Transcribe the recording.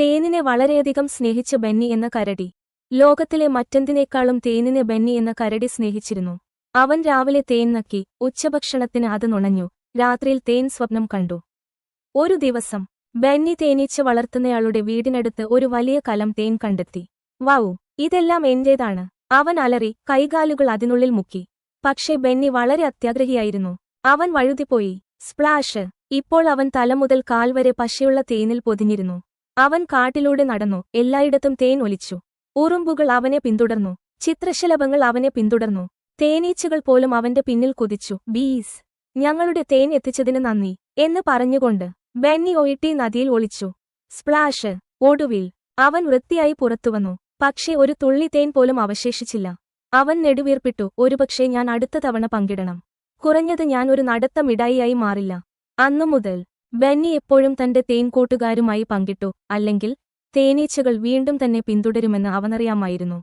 തേനിനെ വളരെയധികം സ്നേഹിച്ച ബെന്നി എന്ന കരടി. ലോകത്തിലെ മറ്റെന്തിനേക്കാളും തേനിനെ ബെന്നി എന്ന കരടി സ്നേഹിച്ചിരുന്നു. അവൻ രാവിലെ തേൻ നക്കി ഉച്ചഭക്ഷണത്തിന് അത് നുണഞ്ഞു രാത്രിയിൽ തേൻ സ്വപ്നം കണ്ടു. ഒരു ദിവസം ബെന്നി തേനീച്ച വളർത്തുന്നയാളുടെ വീടിനടുത്ത് ഒരു വലിയ കലം തേൻ കണ്ടെത്തി. വൗ ഇതെല്ലാം എന്റേതാണ്. അവൻ അലറി കൈകാലുകൾ അതിനുള്ളിൽ മുക്കി. പക്ഷേ ബെന്നി വളരെ അത്യാഗ്രഹിയായിരുന്നു. അവൻ വഴുതിപ്പോയി. സ്പ്ലാഷ്. ഇപ്പോൾ അവൻ തല മുതൽ കാൽ വരെ പശയുള്ള തേനിൽ പൊതിഞ്ഞിരുന്നു. അവൻ കാട്ടിലൂടെ നടന്നു. എല്ലായിടത്തും തേൻ ഒലിച്ചു. ഉറുമ്പുകൾ അവനെ പിന്തുടർന്നു. ചിത്രശലഭങ്ങൾ അവനെ പിന്തുടർന്നു. തേനീച്ചകൾ പോലും അവന്റെ പിന്നിൽ കുതിച്ചു. ബീസ് ഞങ്ങളുടെ തേൻ എത്തിച്ചതിന് നന്ദി എന്ന് പറഞ്ഞുകൊണ്ട് ബെന്നി ഒയിട്ടി നദിയിൽ ഒളിച്ചു. സ്പ്ലാഷ് ഒടുവിൽ. അവൻ വൃത്തിയായി പുറത്തുവന്നു പക്ഷേ ഒരു തുള്ളി തേൻ പോലും അവശേഷിച്ചില്ല. അവൻ നെടുവീർപ്പിട്ടു. ഒരുപക്ഷെ ഞാൻ അടുത്ത തവണ പങ്കിടണം. കുറഞ്ഞത് ഞാൻ ഒരു നടത്ത മിഠായിയായി മാറില്ല. അന്നു മുതൽ ബെന്നി എപ്പോഴും തന്റെ തേൻകൂട്ടുകാരുമായി പങ്കിട്ടു അല്ലെങ്കിൽ തേനീച്ചകൾ വീണ്ടും തന്നെ പിന്തുടരുമെന്ന് അവനറിയാമായിരുന്നു.